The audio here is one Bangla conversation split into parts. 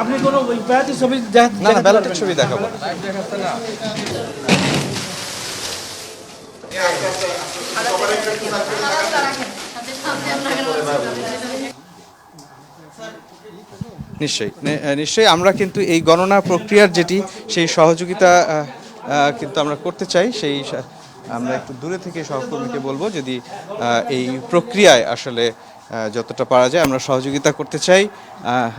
আপনি কোনো ছবি না না ব্যালটের ছবি দেখাবো। নিশ্চয়ই। নিশ্চয়ই আমরা কিন্তু এই গণনা প্রক্রিয়ার যেটি সেই সহযোগিতা কিন্তু আমরা করতে চাই সেই আমরা একটু দূরে থেকে সহকর্মীকে বলব যদি এই প্রক্রিয়ায় আসলে যতটা পারা যায় আমরা সহযোগিতা করতে চাই।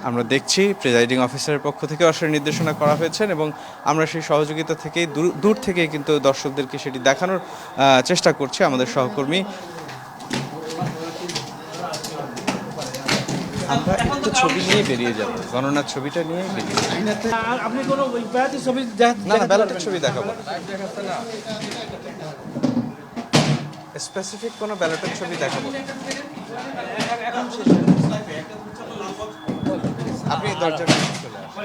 আমরা দেখছি প্রিজাইডিং অফিসারের পক্ষ থেকে আসলে নির্দেশনা করা হয়েছেন এবং আমরা সেই সহযোগিতা থেকেই দূর- থেকে কিন্তু দর্শকদেরকে সেটি দেখানোর চেষ্টা করছি আমাদের সহকর্মী। আমরা একটু ছবি নিয়ে বেরিয়ে যাব। গণনার ছবিটা নিয়ে বেরিয়ে। আপনি কোনো ছবি না না ব্যালটের ছবি দেখাবো স্পেসিফিক কোনো ব্যালটের ছবি দেখাবো। আপনি দরজার কাছে চলে আসুন।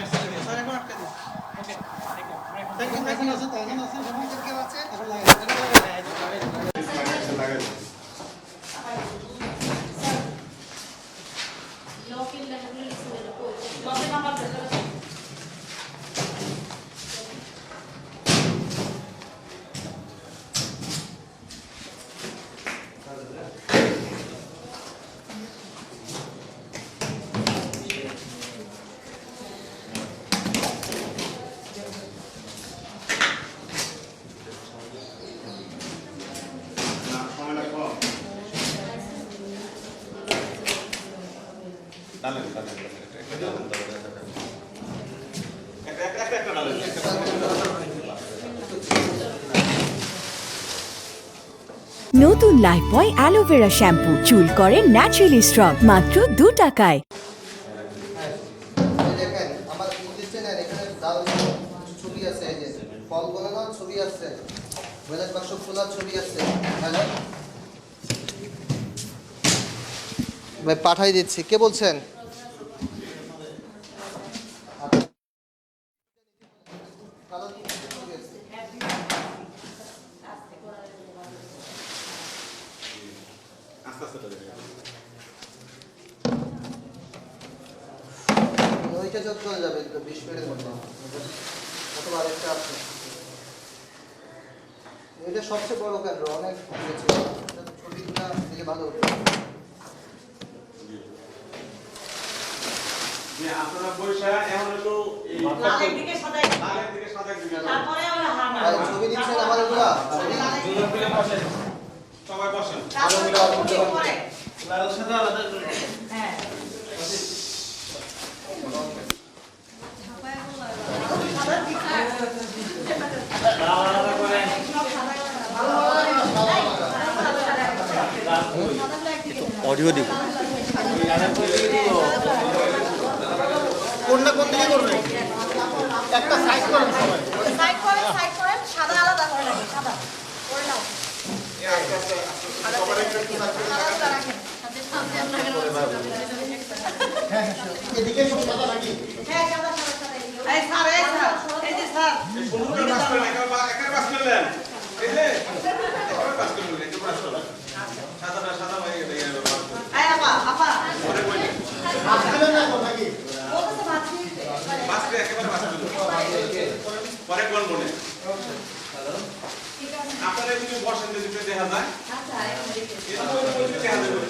নতুন লাইফবয় অ্যালোভেরা শ্যাম্পু চুল করে ন্যাচারালি স্ট্রং মাত্র দু টাকায়। ছবি আছে ছবি আছে পাঠাই দিচ্ছি। কে বলছেন? যাবে এটা সবচেয়ে বড় কেন অনেক ছবিগুলা দিলে ভালো হতো। আপনারা বৈশা এখন একটু এই লালের দিকে সদাই লালের দিকে সাদা দিকে তারপরে ওই ছবি দিচ্ছেন আমার সবাই বসেন। হ্যাঁ। অডিও দিব। কোনটা কোন দিকে করবে? একটা সাইড করেন সবাই। সাইড করেন সাইড করেন সাদা আলাদা করে রাখেন সাদা। করে নাও। রাখেন এদিকে সব সাদা নাকি? হ্যাঁ সাদা সাদা সাদা এই স্যার এই স্যার এই যে স্যার। পুরো পাস করলেন। পরে কোন বনে আচ্ছা। আপনারা এদিকে বসেন দেখা যায়। আচ্ছা, দেখা।